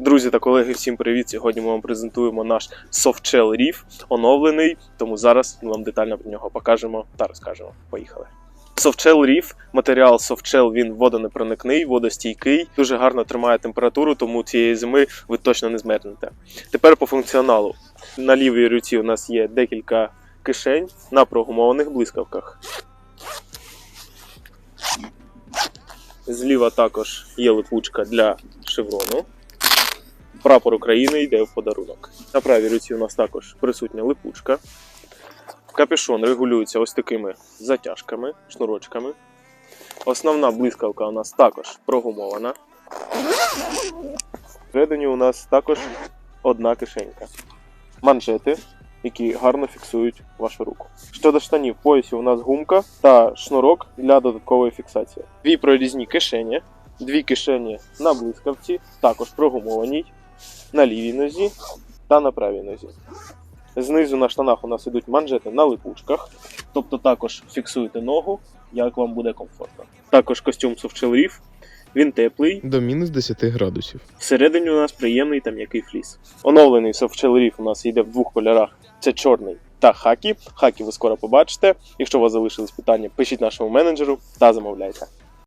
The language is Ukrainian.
Друзі та колеги, всім привіт! Сьогодні ми вам презентуємо наш Softshell Reef, оновлений, тому зараз ми вам детально про нього покажемо та розкажемо. Поїхали. Softshell Reef, матеріал Softshell, він водонепроникний, водостійкий, дуже гарно тримає температуру, тому цієї зими ви точно не змерзнете. Тепер по функціоналу. На лівій руці у нас є декілька кишень на прогумованих блискавках. Зліва також є липучка для шеврону. Прапор України йде в подарунок. На правій руці у нас також присутня липучка. Капюшон регулюється ось такими затяжками, шнурочками. Основна блискавка у нас також прогумована. Всередині у нас також одна кишенька. Манжети, які гарно фіксують вашу руку. Щодо штанів, в поясі у нас гумка та шнурок для додаткової фіксації. Дві прорізні кишені, дві кишені на блискавці, також прогумованій, на лівій нозі та на правій нозі. Знизу на штанах у нас ідуть манжети на липучках, тобто також фіксуєте ногу, як вам буде комфортно. Також костюм Softshell він теплий, до мінус 10 градусів. Всередині у нас приємний та м'який фліс. Оновлений Softshell у нас йде в двох кольорах: це чорний та хакі. Хакі ви скоро побачите. Якщо у вас залишились питання, пишіть нашому менеджеру та замовляйте.